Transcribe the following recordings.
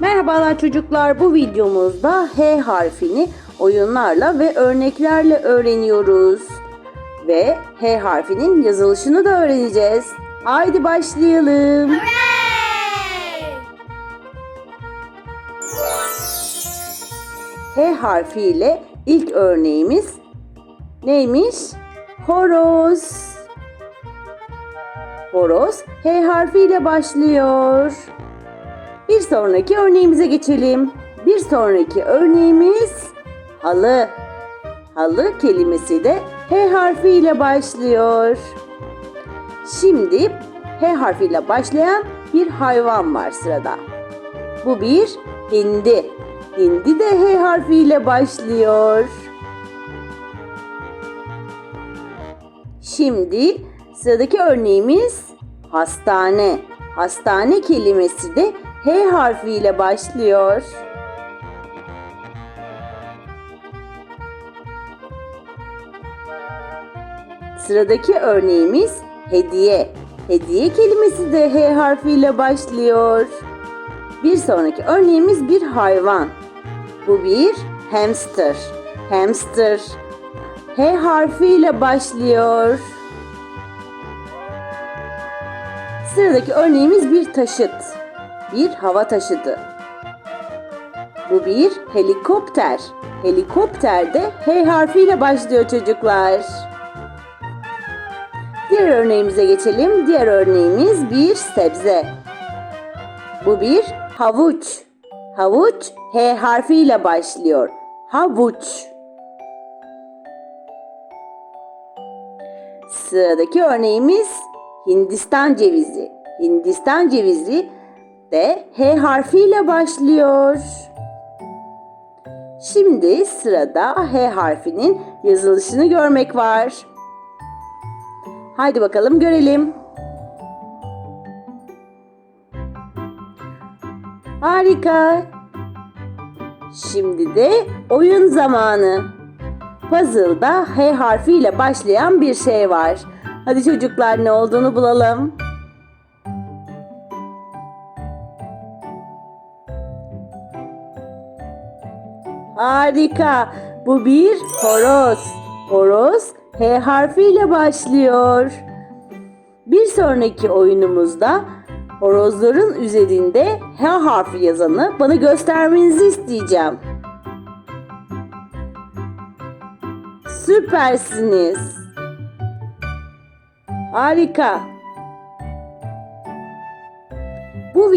Merhabalar çocuklar. Bu videomuzda H harfini oyunlarla ve örneklerle öğreniyoruz. Ve H harfinin yazılışını da öğreneceğiz. Haydi başlayalım. H harfiyle ilk örneğimiz neymiş? Horoz. Horoz H harfiyle başlıyor. Bir sonraki örneğimize geçelim. Bir sonraki örneğimiz halı. Halı kelimesi de H harfiyle başlıyor. Şimdi H harfiyle başlayan bir hayvan var sırada. Bu bir hindi. Hindi de H harfiyle başlıyor. Şimdi sıradaki örneğimiz hastane. Hastane kelimesi de H harfiyle başlıyor. Sıradaki örneğimiz hediye. Hediye kelimesi de H harfiyle başlıyor. Bir sonraki örneğimiz bir hayvan. Bu bir hamster. Hamster H harfiyle başlıyor. Sıradaki örneğimiz bir taşıt. Bir hava taşıtı. Bu bir helikopter. Helikopter de H harfiyle başlıyor çocuklar. Diğer örneğimize geçelim. Diğer örneğimiz bir sebze. Bu bir havuç. Havuç H harfiyle başlıyor. Havuç. Sıradaki örneğimiz Hindistan cevizi. Hindistan cevizi de H harfiyle başlıyor. Şimdi sırada H harfinin yazılışını görmek var. Haydi bakalım görelim. Harika. Şimdi de oyun zamanı. Puzzle'da H harfiyle başlayan bir şey var. Hadi çocuklar ne olduğunu bulalım. Harika. Bu bir horoz. Horoz H harfiyle başlıyor. Bir sonraki oyunumuzda horozların üzerinde H harfi yazanı bana göstermenizi isteyeceğim. Süpersiniz. Harika.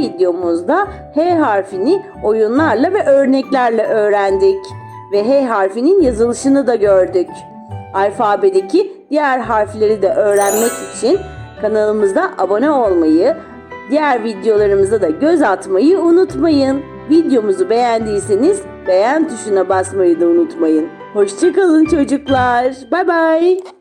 Videomuzda H harfini oyunlarla ve örneklerle öğrendik ve H harfinin yazılışını da gördük. Alfabedeki diğer harfleri de öğrenmek için kanalımıza abone olmayı, diğer videolarımıza da göz atmayı unutmayın. Videomuzu beğendiyseniz beğen tuşuna basmayı da unutmayın. Hoşçakalın çocuklar. Bay bay.